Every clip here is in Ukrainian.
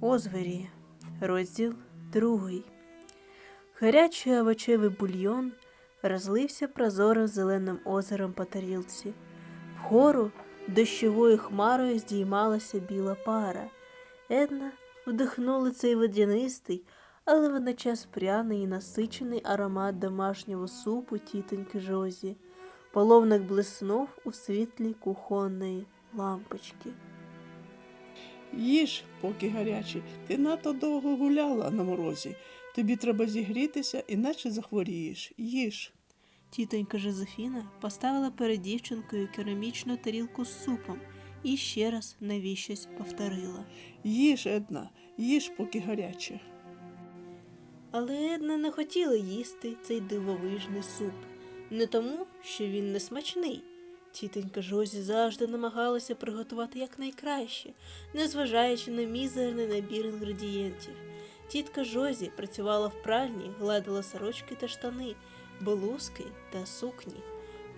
Озвері, розділ другий. Гарячий овочевий бульйон розлився прозорим зеленим озером по тарілці. Вгору дощовою хмарою здіймалася біла пара. Една вдихнула цей водянистий, але водночас пряний і насичений аромат домашнього супу тітоньки Жозі. Половник блиснув у світлі кухонної лампочки. Їж, поки гарячий, ти надто довго гуляла на морозі. Тобі треба зігрітися, іначе захворієш. Їж. Тітонька Жозефіна поставила перед дівчинкою керамічну тарілку з супом і ще раз навіщось повторила. Їж, Една, їж, поки гаряче. Але Една не хотіла їсти цей дивовижний суп. Не тому, що він не смачний. Тітонька Жозі завжди намагалася приготувати якнайкраще, незважаючи на мізерний набір інгредієнтів. Тітка Жозі працювала в пральні, гладила сорочки та штани, блузки та сукні.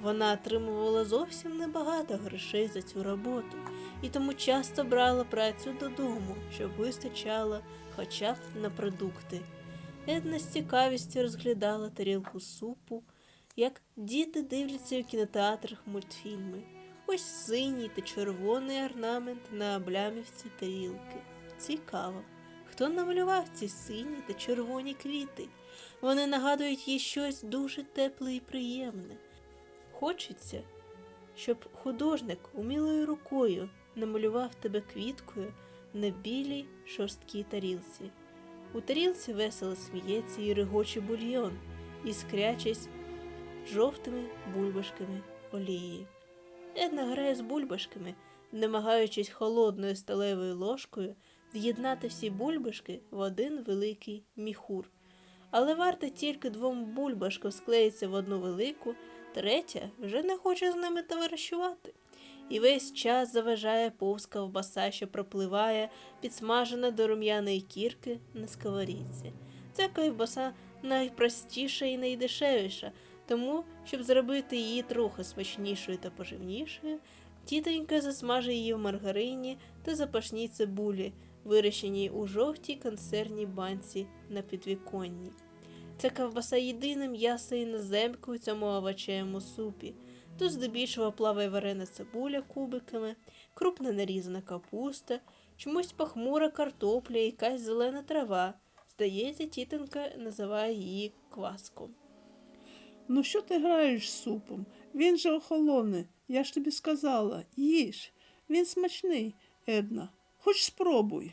Вона отримувала зовсім небагато грошей за цю роботу і тому часто брала працю додому, щоб вистачало хоча б на продукти. Една з цікавістю розглядала тарілку супу, як діти дивляться у кінотеатрах мультфільми. Ось синій та червоний орнамент на облямівці тарілки. Цікаво, хто намалював ці сині та червоні квіти. Вони нагадують їй щось дуже тепле і приємне. Хочеться, щоб художник умілою рукою намалював тебе квіткою на білій шорсткій тарілці. У тарілці весело сміється і регоче бульйон, іскрячись жовтими бульбашками олії. Една грає з бульбашками, намагаючись холодною сталевою ложкою з'єднати всі бульбашки в один великий міхур. Але варто тільки двом бульбашкам склеїться в одну велику, третя вже не хоче з ними товаришувати. І весь час заважає повз ковбаса, що пропливає, підсмажена до рум'яної кірки на сковорідці. Ця ковбаса найпростіша і найдешевіша, тому, щоб зробити її трохи смачнішою та поживнішою, тітонька засмажує її в маргарині та запашній цибулі, вирощеній у жовтій консервній банці на підвіконні. Ця ковбаса єдине м'ясо іноземки у цьому овочевому супі. Тут здебільшого плаває варена цибуля кубиками, крупно нарізана капуста, чомусь похмура картопля і якась зелена трава. Здається, тітонька називає її кваском. Ну що ти граєш з супом? Він же охолоне. Я ж тобі сказала, їж. Він смачний, Една. Хоч спробуй.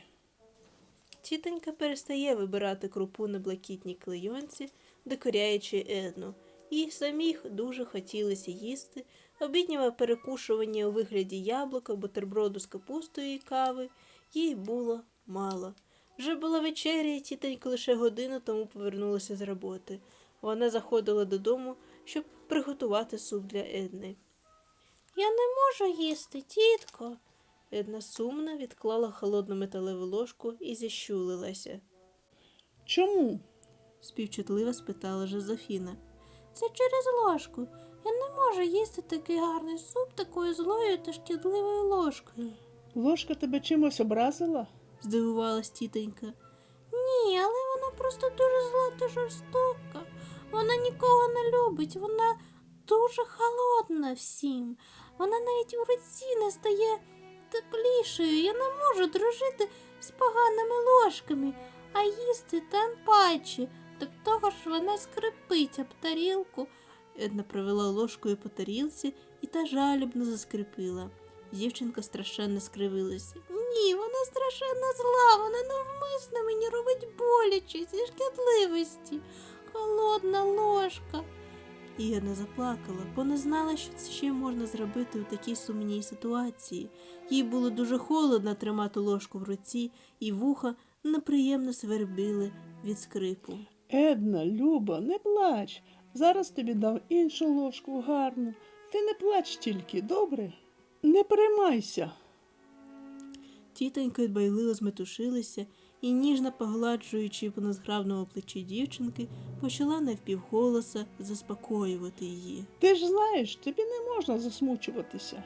Тітонька перестає вибирати крупу на блакитній клейонці, докоряючи Едну. Їй самих дуже хотілося їсти, обіднього перекушування у вигляді яблука, бутерброду з капустою і кави їй було мало. Вже була вечеря, і тітонька лише годину тому повернулася з роботи. Вона заходила додому, щоб приготувати суп для Едни. Я не можу їсти, тітко. Една сумно відклала холодну металеву ложку і зіщулилася. Чому? співчутливо спитала Жозефіна. Це через ложку. Я не можу їсти такий гарний суп такою злою та шкідливою ложкою, Ложка тебе чимось образила? здивувалась тітонька. Ні, але вона просто дуже зла та жорстока. Вона нікого не любить, вона дуже холодна всім. Вона навіть у руці не стає теплішою. Я не можу дружити з поганими ложками, а їсти тим паче. До того ж вона скрипить об тарілку. Една провела ложкою по тарілці і та жалібно заскрипила. Дівчинка страшенно скривилася. Ні, вона страшенно зла, вона навмисно мені робить боляче зі шкідливості. Холодна ложка. І я не заплакала, бо не знала, що це ще можна зробити у такій сумній ситуації. Їй було дуже холодно тримати ложку в руці, і вуха неприємно свербили від скрипу. Една, Люба, не плач. Зараз тобі дам іншу ложку гарну. Ти не плач тільки, добре? Не переймайся. Тітонька дбайливо зметушилася і, ніжно погладжуючи по незграбному плечі дівчинки, почала навпівголоса заспокоювати її. Ти ж знаєш, тобі не можна засмучуватися.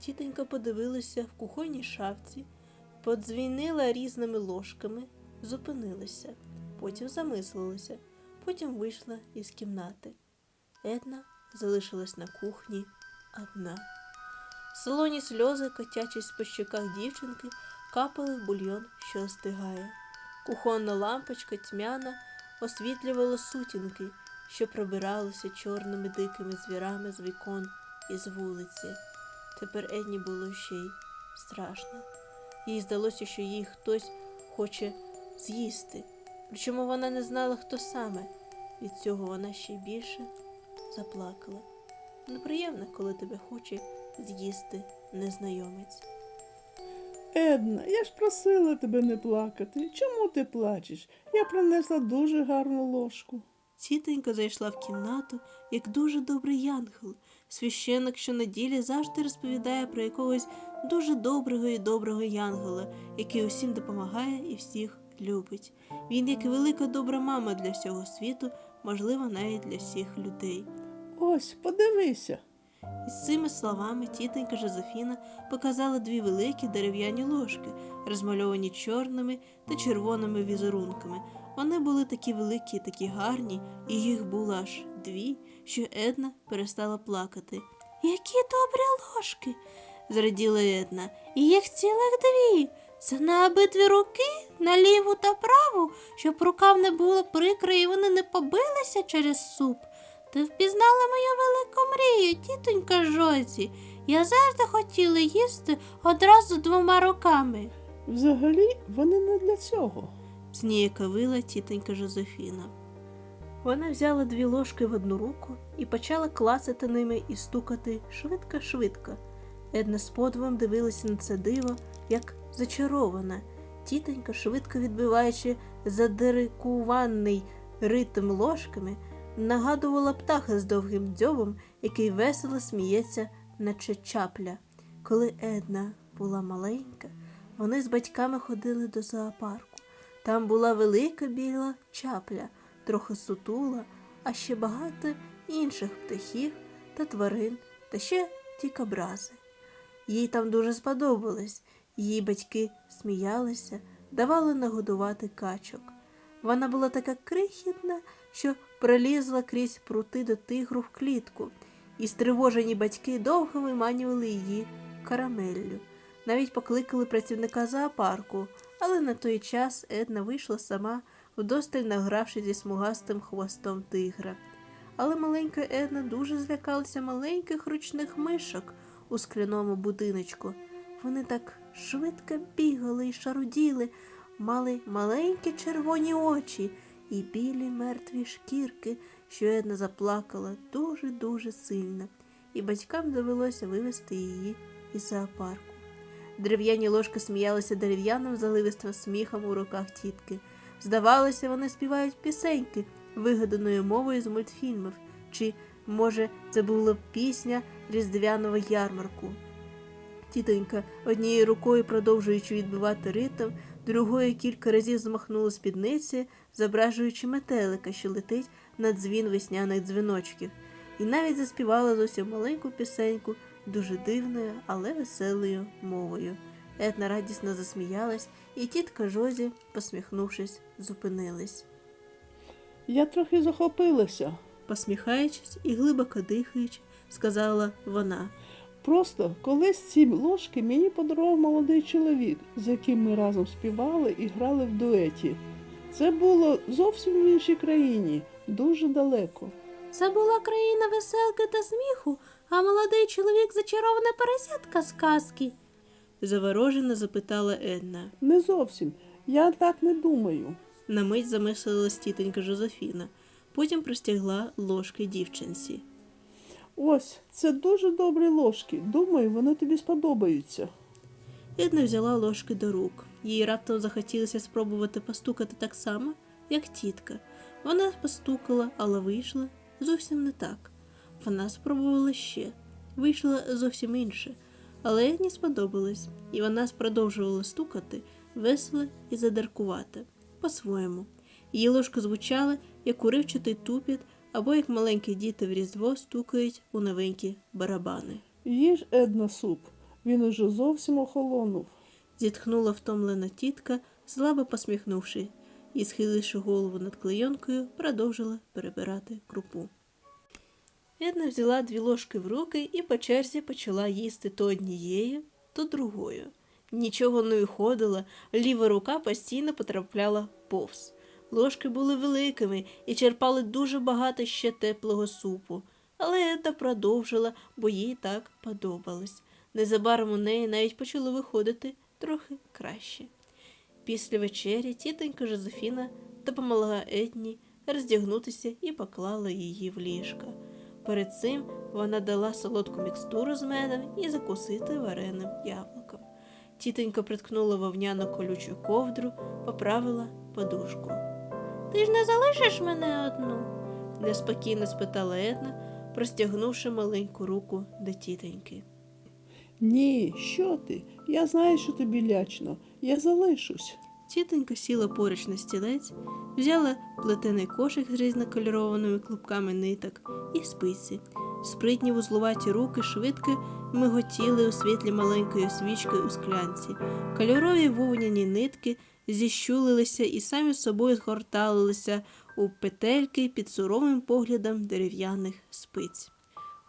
Тітонька подивилася в кухонній шафці, подзвінила різними ложками, зупинилася, потім замислилася, потім вийшла із кімнати. Една залишилась на кухні одна. Солоні сльози, котячись по щоках дівчинки, капали в бульйон, що остигає. Кухонна лампочка тьмяна освітлювала сутінки, що пробиралися чорними дикими звірами з вікон і з вулиці. Тепер Едні було ще й страшно. Їй здалося, що їй хтось хоче з'їсти. Причому вона не знала, хто саме. Від цього вона ще більше заплакала. Неприємно, коли тебе хоче з'їсти незнайомець. Една, я ж просила тебе не плакати. Чому ти плачеш? Я принесла дуже гарну ложку. Тітонька зайшла в кімнату, як дуже добрий янгел. Священник щонеділі завжди розповідає про якогось дуже доброго і доброго янгела, який усім допомагає і всіх любить. Він, як велика добра мама для всього світу, можливо, навіть для всіх людей. Ось, подивися. І з цими словами тітонька Жозефіна показала дві великі дерев'яні ложки, розмальовані чорними та червоними візерунками. Вони були такі великі, і такі гарні, і їх було аж дві, що Една перестала плакати. Які добрі ложки, зраділа Една, і їх цілих дві. Це на обидві руки, на ліву та праву, щоб рукав не було прикро і вони не побилися через суп. Ти впізнала мою велику мрію, тітонька Жозі. Я завжди хотіла їсти одразу двома руками. Взагалі, вони не для цього. зніяковила тітонька Жозефіна. Вона взяла дві ложки в одну руку і почала клацати ними і стукати швидко-швидко. Една з подивом дивилася на це диво, як зачарована. Тітонька, швидко відбиваючи задирикуваний ритм ложками, нагадувала птаха з довгим дзьобом, який весело сміється, наче чапля. Коли Една була маленька, вони з батьками ходили до зоопарку. Там була велика біла чапля, трохи сутула, а ще багато інших птахів та тварин, та ще тікобрази. Їй там дуже сподобалось. Її батьки сміялися, давали нагодувати качок. Вона була така крихітна, що пролізла крізь прути до тигру в клітку, і стривожені батьки довго виманювали її карамеллю. Навіть покликали працівника зоопарку, але на той час Една вийшла сама, вдосталь награвши зі смугастим хвостом тигра. Але маленька Една дуже злякалася маленьких ручних мишок у скляному будиночку. Вони так швидко бігали і шаруділи, мали маленькі червоні очі і білі мертві шкірки, що Една заплакала дуже-дуже сильно, і батькам довелося вивезти її із зоопарку. Дерев'яні ложки сміялися дерев'яним заливистим сміхом у руках тітки. Здавалося, вони співають пісеньки, вигаданою мовою з мультфільмів, чи, може, це була пісня різдвяного ярмарку. Тітонька, однією рукою продовжуючи відбивати ритм, другою кілька разів змахнула спідниці, зображуючи метелика, що летить на дзвін весняних дзвіночків, і навіть заспівала зовсім маленьку пісеньку дуже дивною, але веселою мовою. Етна радісно засміялась, і тітка Жозі, посміхнувшись, зупинились. Я трохи захопилася. Посміхаючись і глибоко дихаючи, сказала вона. Просто колись ці ложки мені подарував молодий чоловік, з яким ми разом співали і грали в дуеті. Це було зовсім в іншій країні, дуже далеко. Це була країна веселки та сміху, а молодий чоловік зачарована поросятка з казки. Заворожено запитала Една. Не зовсім. Я так не думаю. На мить замислилась тітонька Жозефіна, потім простягла ложки дівчинці. Ось, це дуже добрі ложки. Думаю, вони тобі сподобаються. Една взяла ложки до рук. Їй раптом захотілося спробувати постукати так само, як тітка. Вона постукала, але вийшла зовсім не так. Вона спробувала ще. Вийшло зовсім інше. Але Едні сподобалось, і вона продовжувала стукати весело і задеркувати по-своєму. Її ложки звучали, як уривчатий тупіт, або як маленькі діти в різдво стукають у новенькі барабани. Їж Една суп. Він уже зовсім охолонув. зітхнула втомлена тітка, слабо посміхнувши, і, схиливши голову над клейонкою, продовжила перебирати крупу. Една взяла дві ложки в руки і по черзі почала їсти то однією, то другою. Нічого не виходило, ліва рука постійно потрапляла повз. Ложки були великими і черпали дуже багато ще теплого супу, але Една продовжила, бо їй так подобалось. Незабаром у неї навіть почало виходити трохи краще. Після вечері тітонька Жозефіна допомогла Едні роздягнутися і поклала її в ліжко. Перед цим вона дала солодку мікстуру з медом і закусити вареним яблуком. Тітонька приткнула вовняну колючу ковдру, поправила подушку. Ти ж не залишиш мене одну? неспокійно спитала Една, простягнувши маленьку руку до тітоньки. Ні, що ти? Я знаю, що тобі лячно. Я залишусь. Тітонька сіла поруч на стілець, взяла плетений кошик з різнокольорованими клубками ниток і спиці. Спритні вузлуваті руки швидко миготіли у світлі маленької свічки у склянці. Кольорові вовняні нитки зіщулилися і самі собою згорталися у петельки під суровим поглядом дерев'яних спиць.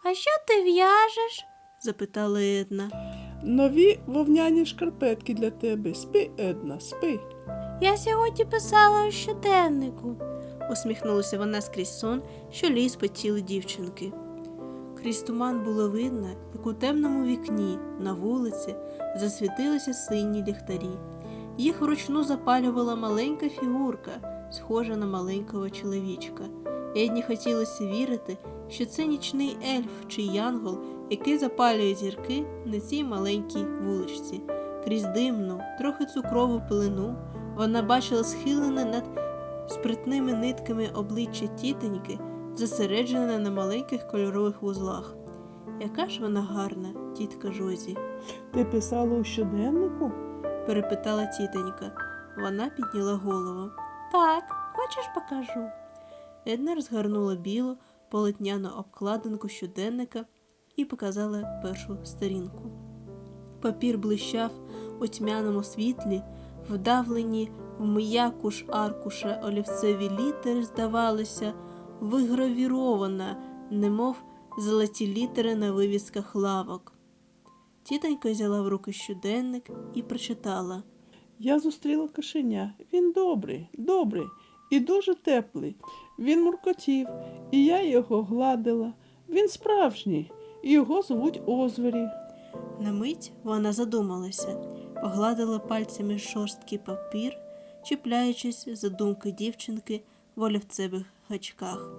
А що ти в'яжеш? запитала Една. Нові вовняні шкарпетки для тебе. Спи, Една, спи. Я сьогодні писала у щоденнику, усміхнулася вона скрізь сон, що ліз по тілу дівчинки. Крізь туман було видно, як у темному вікні на вулиці засвітилися сині ліхтарі. Їх вручну запалювала маленька фігурка, схожа на маленького чоловічка. Едні хотілося вірити, що це нічний ельф чи янгол, який запалює зірки на цій маленькій вуличці. Крізь димну, трохи цукрову пилину вона бачила схилене над спритними нитками обличчя тітоньки, зосереджене на маленьких кольорових вузлах. Яка ж вона гарна, тітка Жозі, Ти писала у щоденнику? Перепитала тітонька. Вона підняла голову. Так, хочеш покажу. Една розгорнула білу полотняну обкладинку щоденника і показала першу сторінку. Папір блищав у тьмяному світлі, вдавлені в м'яку ж аркуша олівцеві літери, здавалося, вигравірована, немов золоті літери на вивісках лавок. Тітонька взяла в руки щоденник і прочитала. Я зустріла кошеня. Він добрий, добрий і дуже теплий. Він муркотів, і я його гладила. Він справжній, і його звуть Озвері. На мить вона задумалася, погладила пальцями шорсткий папір, чіпляючись за думки дівчинки в олівцевих гачках.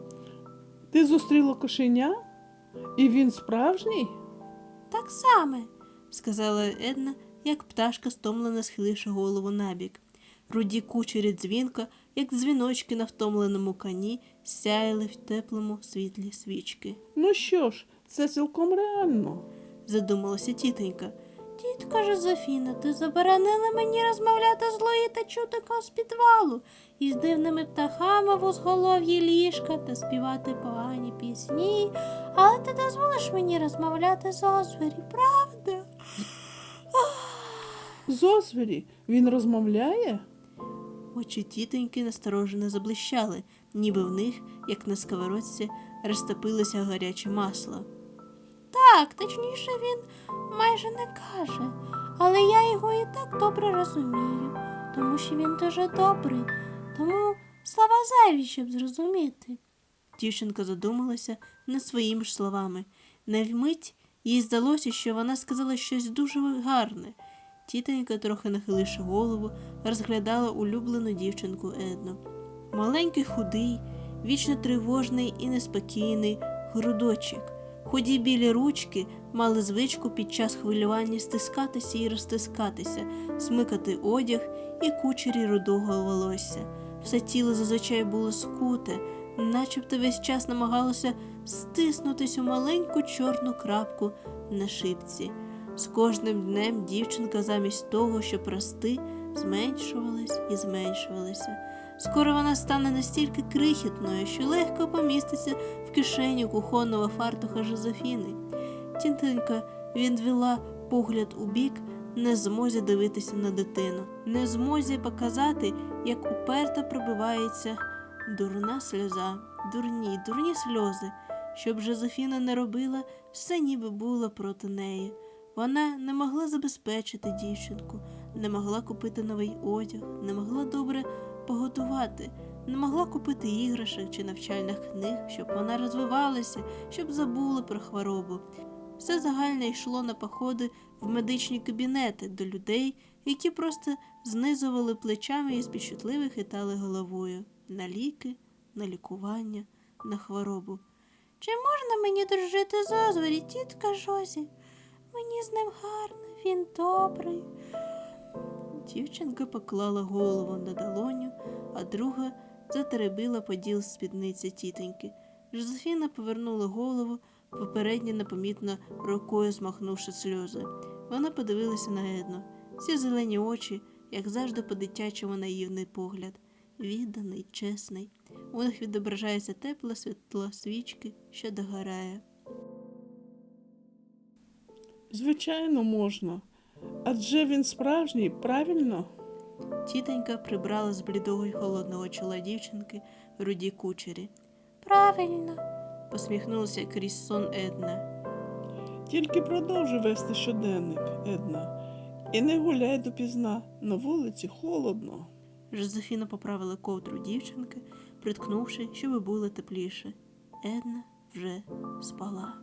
Ти зустріла кошеня? І він справжній? Так саме, сказала Една, як пташка, стомлено схиливши голову набік. Руді кучері дзвінка, як дзвіночки на втомленому коні, сяяли в теплому світлі свічки. Ну що ж, це цілком реально. задумалася тітонька. Тітка Жозефіна, ти заборонила мені розмовляти з Луї та чутиком з підвалу із дивними птахами в узголов'ї ліжка та співати погані пісні, але ти дозволиш мені розмовляти з Озвері, правда? З Озвері він розмовляє? Очі тітоньки насторожено заблищали, ніби в них, як на сковородці, розтопилося гаряче масло. Так, точніше, він майже не каже, але я його і так добре розумію, тому що він дуже добрий, тому слова зайві, щоб зрозуміти. Дівчинка задумалася над своїми ж словами. На вмить їй здалося, що вона сказала щось дуже гарне. Тітонька, трохи нахиливши голову, розглядала улюблену дівчинку Едну. Маленький худий, вічно тривожний і неспокійний грудочок. Худі білі ручки мали звичку під час хвилювання стискатися і розтискатися, смикати одяг і кучері рудого волосся. Все тіло зазвичай було скуте, начебто весь час намагалося стиснутись у маленьку чорну крапку на шипці. З кожним днем дівчинка замість того, щоб рости, зменшувалась і зменшувалася. Скоро вона стане настільки крихітною, що легко поміститься в кишеню кухонного фартуха Жозефіни. Тінтенька відвела погляд у бік, не змозі дивитися на дитину, не змозі показати, як уперто пробивається дурна сльоза, дурні, дурні сльози. Щоб Жозефіна не робила, все ніби було проти неї. Вона не могла забезпечити дівчинку, не могла купити новий одяг, не могла добре поготувати, не могла купити іграшок чи навчальних книг, щоб вона розвивалася, щоб забула про хворобу. Все загальне йшло на походи в медичні кабінети до людей, які просто знизували плечами і співчутливо хитали головою на ліки, на лікування, на хворобу. Чи можна мені дружити з Озвері, тітка Жозі? Мені з ним гарно, він добрий. Дівчинка поклала голову на долоню, а друга затеребила поділ спідниці тітоньки. Жозефіна повернула голову, попередньо непомітно рукою змахнувши сльози. Вона подивилася на Едну. Ці зелені очі, як завжди по-дитячому наївний погляд, відданий, чесний. У них відображається тепла світло свічки, що догорає. Звичайно, можна. Адже він справжній, правильно? Тітонька прибрала з блідого й холодного чола дівчинки руді кучері. Правильно, посміхнулася крізь сон Една. Тільки продовжуй вести щоденник, Една. І не гуляй допізна. На вулиці холодно. Жозефіна поправила ковдру дівчинки, приткнувши, щоб було тепліше. Една вже спала.